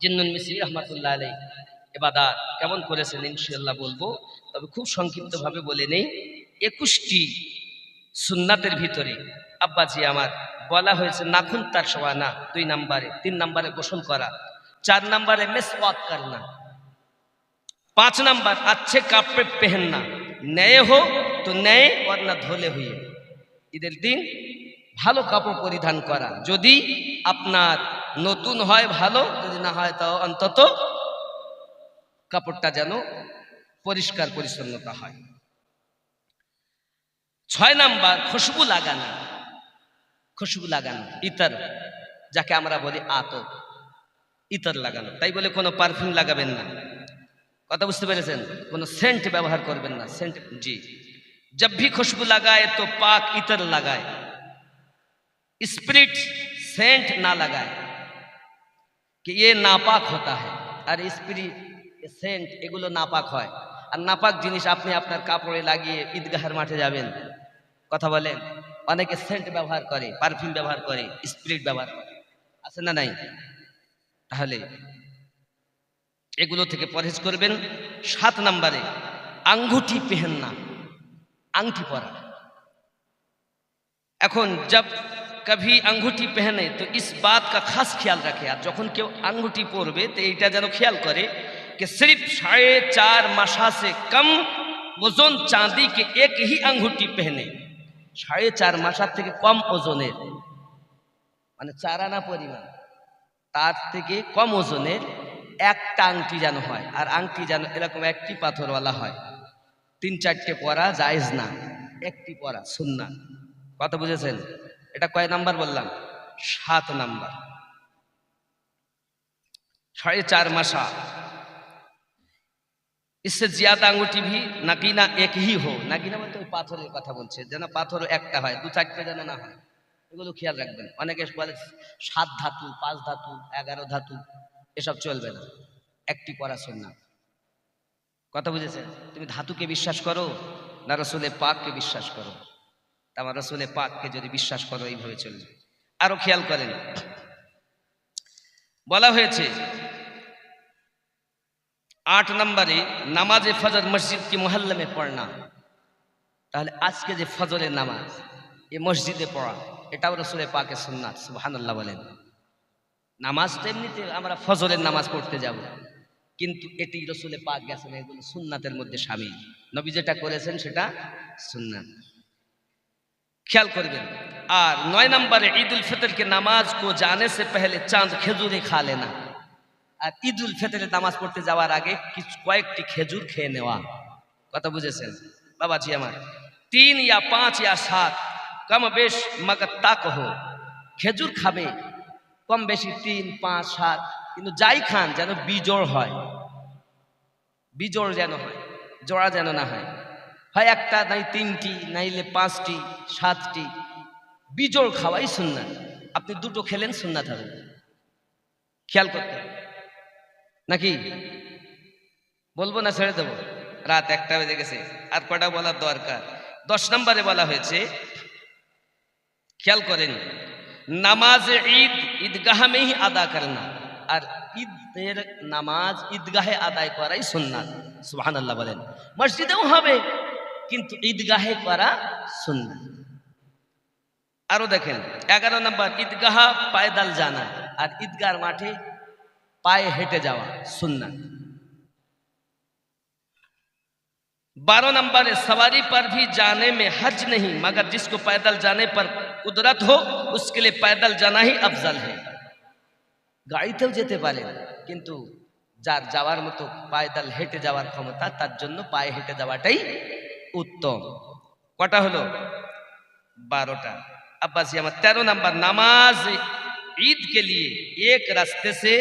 জিন্নুল এবাদার কেমন করেছেন? ইনশাল্লাহ বলব। তবে খুব সংক্ষিপ্তভাবে বলে নেই। একুশটি সুন্নাতের ভিতরে আব্বাজি আমার বলা হয়েছে, নাখুন তার সবা না দুই নাম্বারে, তিন নাম্বারে গোসল করা, চার নাম্বারে মেসওয়াক করনা, পাঁচ নাম্বার, আচ্ছে কাপড় পেহেননা ন্যায় হোক তো ন্যায় না ধলে হুয়ে ঈদের দিন ভালো কাপড় পরিধান করা। যদি আপনার নতুন হয় ভালো, যদি না হয় তাও অন্তত কাপড়টা যেন পরিষ্কার পরিচ্ছন্নতা হয়। ছয় নাম্বার, খুশবু লাগানো। খুশবু লাগানো, ইতর, যাকে আমরা বলি আতর। ইতর লাগানো, তাই বলে কোনো পারফিউম লাগাবেন না। কথা বুঝতে পেরেছেন? কোনো সেন্ট ব্যবহার করবেন না। সেন্ট জি। जब भी खुशबू लगाए तो पाक इतर लगाए स्पिरिट सेंट ना लगाए कि ये नापाक होता है আর স্পিরিট সেন্ট এগুলো নাপাক হয় আর নাপাক জিনিস আপনি আপনার কাপড়ে লাগিয়ে ঈদগাহের মাঠে যাবেন কথা বলেন অনেকে সেন্ট ব্যবহার করে পারফিউম ব্যবহার করে স্পিরিট ব্যবহার করে আছে না নাই তাহলে এগুলো থেকে পরহেজ করবেন সাত নম্বরে আঙ্গুঠি পেহেন না अंगूठी परा এখন जब कभी अंगूठी पहने तो इस बात का खास ख्याल रखे আর যখন কেউ আঙ্গুঠি পরবে তো এইটা যেন খেয়াল করে कि सिर्फ साढ़े चार माशा से कम ওজন চাঁদি के एक ही अंगूठी पहने সাড়ে চার মাসার থেকে কম ওজনের মানে চার আনা পরিমাণ তার থেকে কম ওজনের একটা আংটি যেন হয় আর আংটি যেন এরকম একটি পাথরওয়ালা হয় তিন চারটে পরা জায়েজ না একটি পরা সুন্না কথা বুঝেছেন এটা কয় নাম্বার বললাম সাত নাম্বার সাড়ে চার মাসা इससे ज्यादा अंगूठी भी नगीना एक ही हो नगीना বলতে ওই পাথরের কথা বলছে যেন পাথর একটা হয় দু চারটে যেন না হয় এগুলো খেয়াল রাখবেন অনেকে বলে সাত ধাতু পাঁচ ধাতু এগারো ধাতু এসব চলবে না একটি পরা সুন্না কথা বুঝেছেন? তুমি ধাতুকে বিশ্বাস করো না রসুলে পাককে বিশ্বাস করো? আমার রসুলে পাককে যদি বিশ্বাস করো, এইভাবে চলবে। আরও খেয়াল করেন। বলা হয়েছে, আট নম্বরে নামাজে ফজর মসজিদ কি মোহাল্লামে পড়না। তাহলে আজকে যে ফজরের নামাজ, এ মসজিদে পড়া, এটাও রসুলে পাকে সুন্নাত, সুবহানাল্লাহ বলেন। নামাজ তো এমনিতে আমরা ফজরের নামাজ পড়তে যাব। কিন্তু এটি রসুলে পাক গেছেন এগুলো সুন্নাতের মধ্যে সামিল। নবী যেটা করেছেন সেটা সুন্নাত। খেয়াল করবেন, আর নয় নম্বরে ঈদ উল ফিতরকে নামাজ কো জানে সে পেহলে চাঁদ খেজুরে খা লেনা আর ঈদ উল ফিতরে নামাজ পড়তে যাওয়ার আগে কিছু কয়েকটি খেজুর খেয়ে নেওয়া। কথা বুঝেছেন? বাবাজি আমার, তিন ইয়া পাঁচ ইয়া সাত, কম বেশ মগত্তা তা কহো খেজুর খাবে, কম বেশি তিন, পাঁচ, সাত, কিন্তু যাই খান যেন বিজোড় হয়। বিজোড় যেন হয়, জোড়া যেন না হয়। হয় একটা, নাই তিনটি, নাইলে পাঁচটি, সাতটি। বিজোড় খাওয়াই সুন্নাত। আপনি দুটো খেলেন, সুন্নাত হবে। খেয়াল করতে নাকি? বলব না ছেড়ে দেবো? রাত একটা বেজে গেছে। আর কটা বলার দরকার? দশ নম্বরে বলা হয়েছে, খেয়াল করেন, নামাজ ঈদ, ঈদগাহ মেহি আদা করনা। আর ঈদের নামাজ ঈদগাহে আদায় করাই সুন্নাত সুবহান আল্লাহ বলেন মসজিদেও হবে কিন্তু ঈদগাহে করা সুন্নাত আরো দেখেন এগারো নম্বর ঈদগাহ পায়দাল জানা আর ঈদগার মাঠে পায়ে হেঁটে যাওয়া সুন্নাত बारह नंबर है सवारी पर भी जाने में हज नहीं मगर जिसको पैदल जाने पर कुदरत हो उसके लिए पैदल जाना ही अफजल है গাড়িতেও যেতে পারেন, কিন্তু যার যাওয়ার মতো পায়দাল হেঁটে যাওয়ার ক্ষমতা, তার জন্য পায়ে হেঁটে যাওয়াটাই উত্তম। কটা হলো? বারোটা। আব্বাসী আমার তেরো নাম্বার নামাজ ঈদকে লিয়ে এক রাস্তে সে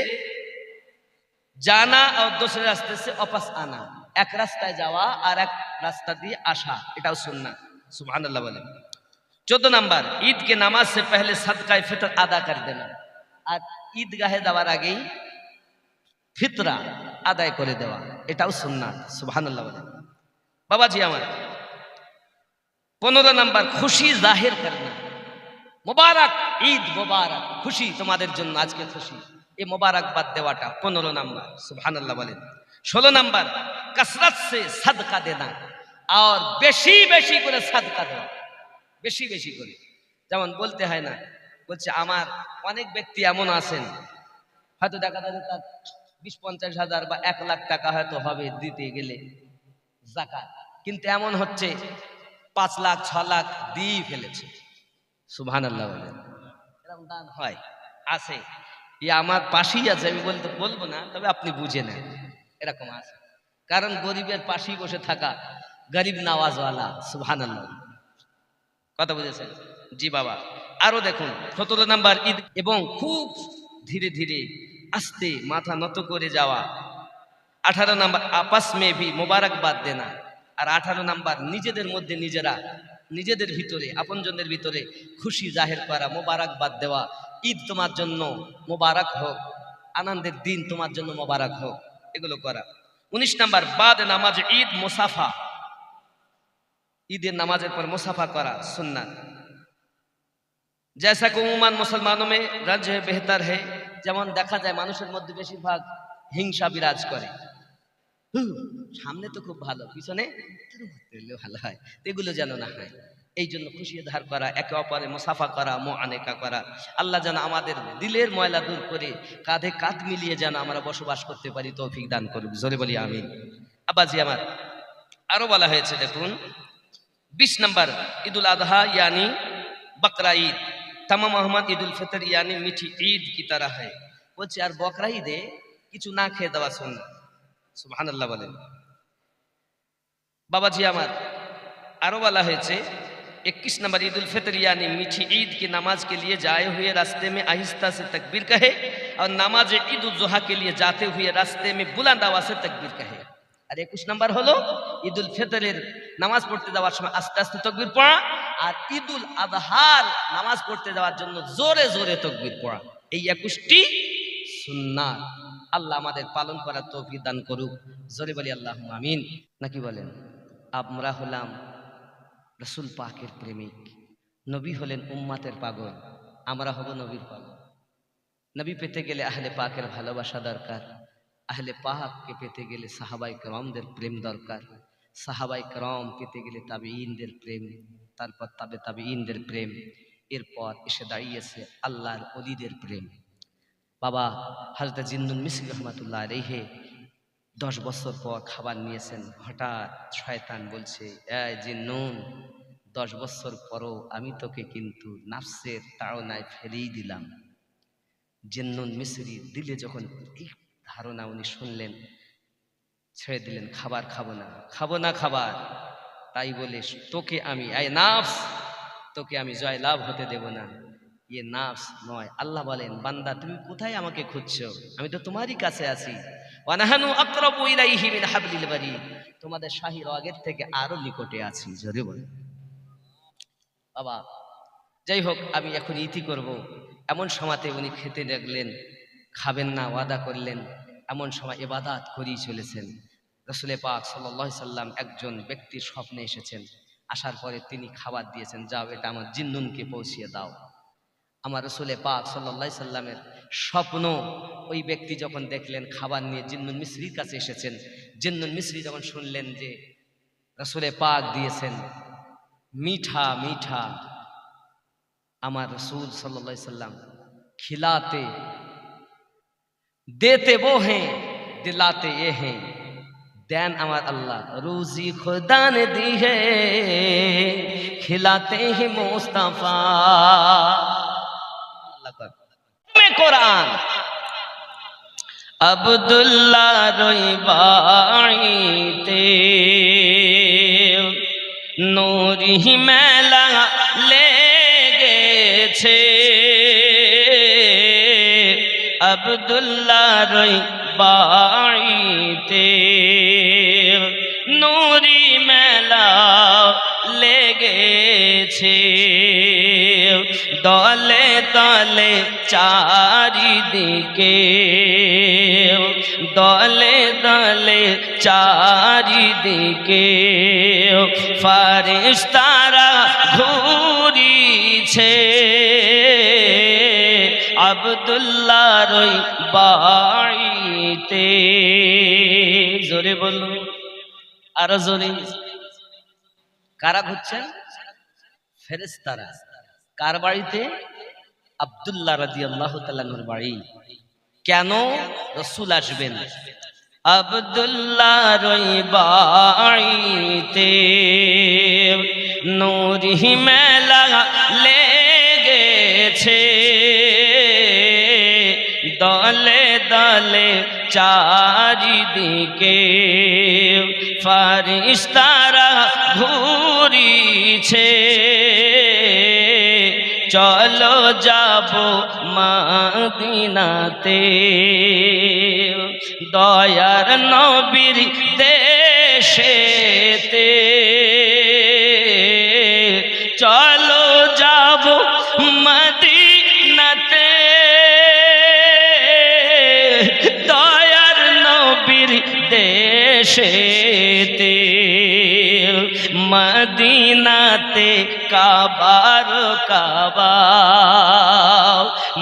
জানা আর দোসরে রাস্তে সে অপাস আনা। এক রাস্তায় যাওয়া আর এক রাস্তা দিয়ে আসা, এটাও সুন্না সুবহানাল্লাহ বলে চোদ্দ নাম্বার, ঈদকে নামাজ সে পহলে সদকায় ফিতর আদা কর দেনা। আর ঈদগাহে যাওয়ার আগেই ফিতরা আদায় করে দেওয়া, এটাও সুন্নাত, সুবহানাল্লাহ বাবাজি আমার, পনেরো নাম্বার, খুশি জাহির করনা মোবারক, ঈদ মোবারক, খুশি তোমাদের জন্য, আজকে খুশি। এই মোবারকবাদ দেওয়াটা পনেরো নাম্বার, সুবহানাল্লাহ বলেন ষোলো নাম্বার, কসরত সে সাদকা দেনা, আর বেশি বেশি করে সাদকা দেওয়া, বেশি বেশি করে। যেমন বলতে হয় না বলছে, আমার অনেক ব্যক্তি এমন আছেন। হয়তো দেখা যাবে তার বিশ, পঞ্চাশ হাজার বা এক লাখ টাকা হয়তো হবে দিতে গেলে জাকাত। কিন্তু এমন হচ্ছে, পাঁচ লাখ, ছ লাখ দিয়ে ফেলেছে। সুবহান আল্লাহ এরকম দান হয়, আছে। ই আমার পাশেই আছে, আমি বলতে, বলব না, তবে আপনি বুঝে নেন, এরকম আছে। কারণ গরিবের পাশেই বসে থাকা গরিব নওয়াজওয়ালা সুবহান আল্লাহ কথা বুঝেছেন? জি বাবা। আরও দেখুন, সতেরো নাম্বার ঈদ এবং খুব ধীরে ধীরে আস্তে মাথা নত করে যাওয়া। আঠারো নাম্বার আপস মে ভি মোবারকবাদ দেনা। আর আঠারো নাম্বার, নিজেদের মধ্যে নিজেরা, নিজেদের ভিতরে আপনজনদের ভিতরে খুশি জাহের করা, মোবারকবাদ দেওয়া। ঈদ তোমার জন্য মোবারক হোক, আনন্দের দিন তোমার জন্য মোবারক হোক, এগুলো করা। উনিশ নাম্বার, বাদ নামাজ, ঈদ মুসাফা। ঈদের নামাজের পর মুসাফা করা, সুন্নাত। जैसा कि उमूमन मुसलमानों में रंज है बेहतर है যেমন দেখা যায় মানুষের মধ্যে বেশিরভাগ হিংসা বিরাজ করে হুঁ, সামনে তো খুব ভালো পিছনে একটু মরতে হলেও ভালো হয় তো এগুলো যেন না হয় এই জন্য খুশি ধার করা একে অপরে মুসাফা করা মো আনেকা করা আল্লাহ যেন আমাদের দিলের ময়লা দূর করে কাঁধে কাঁধ মিলিয়ে যেন আমরা বসবাস করতে পারি তৌফিক দান করুক জোরে বলি আমিন আব্বাজি আমার আরো বলা হয়েছে দেখুন বিশ নম্বর ঈদুল আজহা यानी বকরা ঈদ तमाम मोहम्मद ঈদ উল ফিতর यानी মিঠি ঈদ কি তারা হয় বলছে আর বকরা ঈদে কিছু না খেয়ে দেওয়া শুন সুবহানাল্লাহ বলেন বাবাজি আমার আরো বলা হয়েছে इक्कीस नंबर ईद उल फितर यानी मीठी ईद की नमाज के लिए जाए हुए रास्ते में आहिस्ता से तकबीर कहे और नमाज ईद उल जुहा के लिए जाते हुए रास्ते में बुलंद आवाज से तकबीर कहे আর একুশ নাম্বার হলো ঈদুল ফিতরের নামাজ পড়তে যাওয়ার সময় আস্তে আস্তে তকবির পড়া আর ঈদুল আদহার নামাজ পড়তে যাওয়ার জন্য জোরে জোরে তকবির পড়া। এই একুশটি সুন্নাত আল্লাহ আমাদের পালন করার তৌফিক দান করুক। জোরে বলি আল্লাহ আমিন। নাকি বলেন? আমরা হলাম রসুল পাকের প্রেমিক। নবী হলেন উম্মাতের পাগল। আমরা হব নবীর পাগল। নবী পেতে গেলে আহলে পাকের ভালোবাসা দরকার। আহলে পাককে পেতে গেলে সাহাবাই করমদের প্রেম দরকার। সাহাবাই করম পেতে গেলে তাবে ইনদের প্রেম, তারপর তাবে তাবে ইনদের প্রেম, এরপর এসে দাঁড়িয়েছে আল্লাহর অলিদের প্রেম। বাবা হাজরত জিন্দুল মিসির রহমাতুল্লাহ রেহে দশ বছর পর খাবার নিয়েছেন, হঠাৎ শয়তান বলছে, এই জিন্নুন, দশ বছর পরও আমি তোকে কিন্তু নাফসের তাড়নায় ফেলেই দিলাম। জিন্নুন মিসরি দিলে যখন এই ধারণা উনি শুনলেন ছেড়ে দিলেন, খাবার খাব না খাব না খাবার। তাই বলে, তোকে আমি আই নাফস, তোকে আমি জয় লাভ হতে দেব না। ইয়ে নাফস নয়। আল্লাহ বলেন, বান্দা, তুমি কোথায় আমাকে খুঁজছো? আমি তো তোমারই কাছে আছি। ওয়ানাহানু আকরাবু ইলাইহি মিন হাবলিল বারিদ। তোমাদের শাহির আগের থেকে আরও নিকটে আছি, জোরে বলে বাবা, যাই হোক, আমি এখন ইতি করব। এমন সময়তে উনি খেতে লাগলেন, খাবেন না, ওয়াদা করলেন। এমন সময় এবাদাত করিয়ে চলেছেন। রসুলে পাক সাল্লাহ সাল্লাম একজন ব্যক্তির স্বপ্নে এসেছেন। আসার পরে তিনি খাবার দিয়েছেন, যাও, এটা আমার জিন্নুনকে পৌঁছিয়ে দাও। আমার রসুলে পাক সাল্লাহ সাল্লামের স্বপ্ন, ওই ব্যক্তি যখন দেখলেন খাবার নিয়ে জিন্নুন মিশ্রির কাছে এসেছেন, জিন্নুন মিশ্রি যখন শুনলেন যে রসুলে পাক দিয়েছেন, মিঠা মিঠা, আমার রসুল সাল্লা সাল্লাম খিলাতে देते वो हैं दिलाते ये हैं देन আমার আল্লাহ রুজি खुदा ने दी है खिलाते ही मुस्तफा में कुरान আব্দুল্লাহ রই বাড়িতে নুরি মেলা আব্দুল্লাহ রই বাড়িতে। নুরি মেলা লেগেছে। দলে দলে চারিদিকে। দলে দলে চারিদিকে। ফারিস্তারা ঘুরিছে। আবদুল্লাহ রই বাড়িতে। জোরে বলুন, আরও জোরে। কারা ঘুরছেন? ফেরেস্তারা কার বাড়িতে? আবদুল্লাহ রাজি আল্লাহ তাল্লাহর বাড়ি। কেন রসুল আসবেন? আবদুল্লাহ রই বাড়িতে। নুরি মেলা লেগেছে দলে চারিদিকে ফারিস্তারা ঘুরিছে চলো যাব মাদিনাতে দয়ার নবীর দেশেতে চলো দেশেতে মদিনাতে কাবার কাবা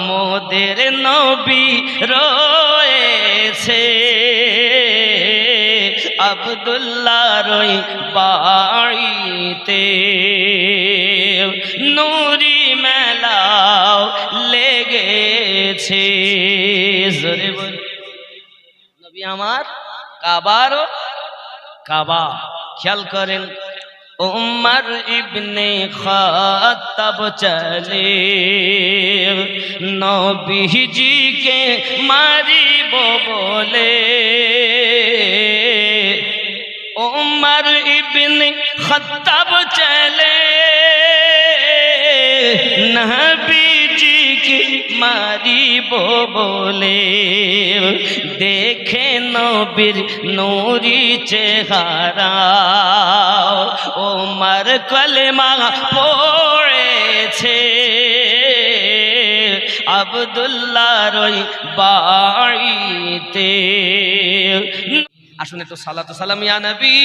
মোদের নবী রয়েছে। আবদুল্লাহ রই বাড়িতে নুরি মেলাও লেগেছে। নবী আমার কাবার কাবা, খেয়াল করেন উমর ইবনে খাত্তাব চলে নবীজিকে মারিব বলে। উমর ইবনে খাত্তাব চলে নবীজিকে মারিব বলে? দেখে নবীর নুরি চেহারা। ও ওমর কলেমা পড়েছে। আবদুল্লাহ রই বাড়িতে। আসুন একটু সালাতু সালাম ইয়া নবী।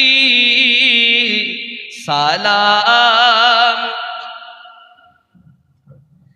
ইয়া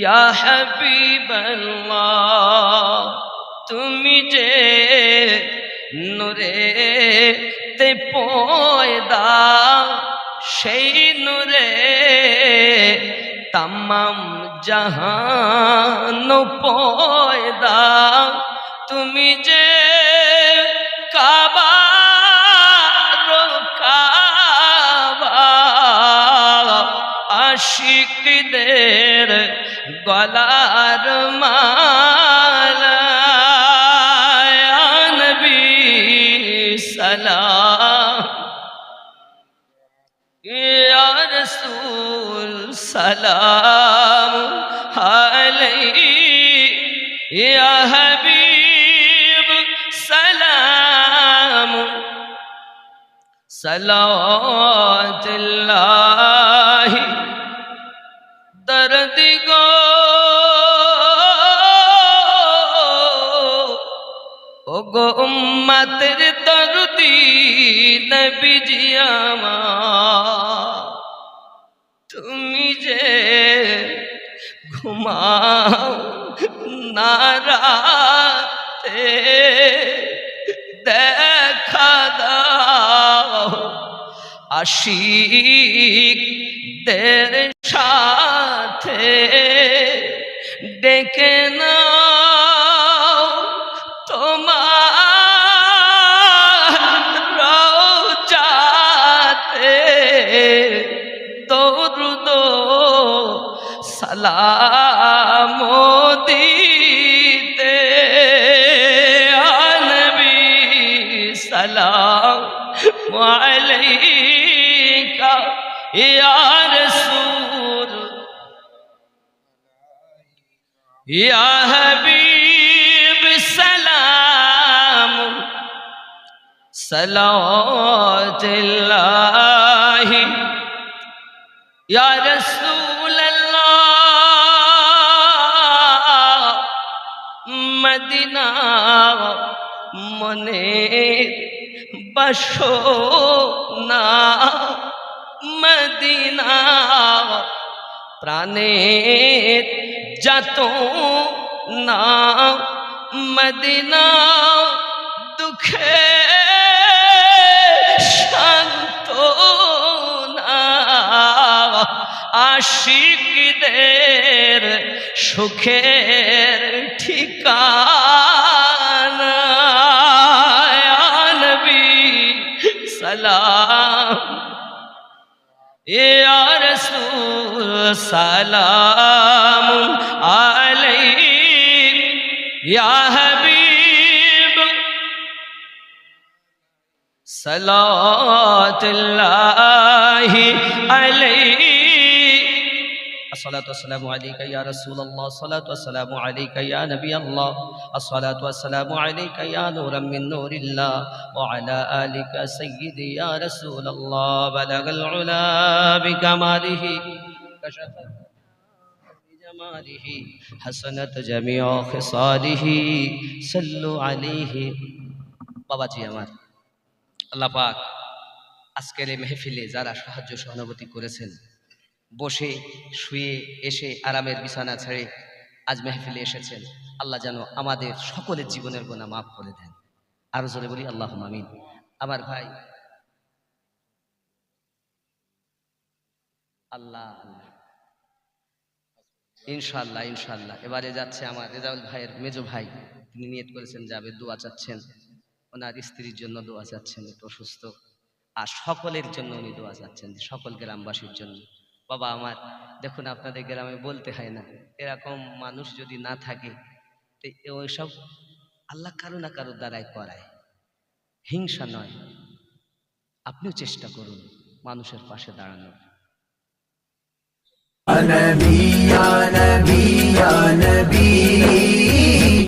ইয়া হাবিবাল্লাহ তুমি যে নূরে তে পয়দা সেই নূরে তাম জাহান পয়দা তুমি যে গলার মালা ইয়া নবী সালাম। ইয়া রাসূল সালাম আলাইহি ইয়া হাবিব সালাম। সালাতুল্লাহি ঘুমাও না রাতে দেখা দাও আশিক দের السلام عليك يا رسول يا حبيب سلام صلوات الله يا رسول الله مدينه মনে বসো না মদিনা প্রাণের যত না মদিনা দুঃখে শান্ত না আশিকদের সুখের ঠিকানা সালাম আলাই হাবিব। সালাতুল্লাহি আলাই الصلاة والسلام عليك يا رسول الله الصلاة والسلام عليك يا نبي الله الصلاة والسلام عليك يا نورا من نور الله وعلى آلك سيدي يا رسول الله بلغ العلا بكماله كشف بجماله حسنت جميع خصاله صلوا عليه বাবাজি আমার আল্লাহ পাক আজকের এই মেহফিলে যারা সাহায্য সহানুভূতি করেছেন বসে, শুয়ে, এসে আরামের বিছানা ছেড়ে আজ মেহফিলে এসেছেন। আল্লাহ যেন আমাদের সকলের জীবনের গোনা মাফ করে দেন। আরও জোরে বলি আল্লাহ আমিন। আমার ভাই, আল্লাহ ইনশাল্লাহ ইনশাল্লাহ এবারে যাচ্ছে আমার রেজাউল ভাইয়ের মেজো ভাই। তিনি নিয়ত করেছেন যাবে দোয়া চাচ্ছেন। ওনার স্ত্রীর জন্য দোয়া চাচ্ছেন, একটু অসুস্থ। আর সকলের জন্য উনি দোয়া চাচ্ছেন সকল গ্রামবাসীর জন্য। বাবা আমার, দেখুন আপনাদের গ্রামে বলতে হয় না, এরকম মানুষ যদি না থাকে, তো ওইসব আল্লাহ কারও না কারও দ্বারাই করায়। হিংসা নয়, আপনিও চেষ্টা করুন মানুষের পাশে দাঁড়ানোর। নবী নবী নবী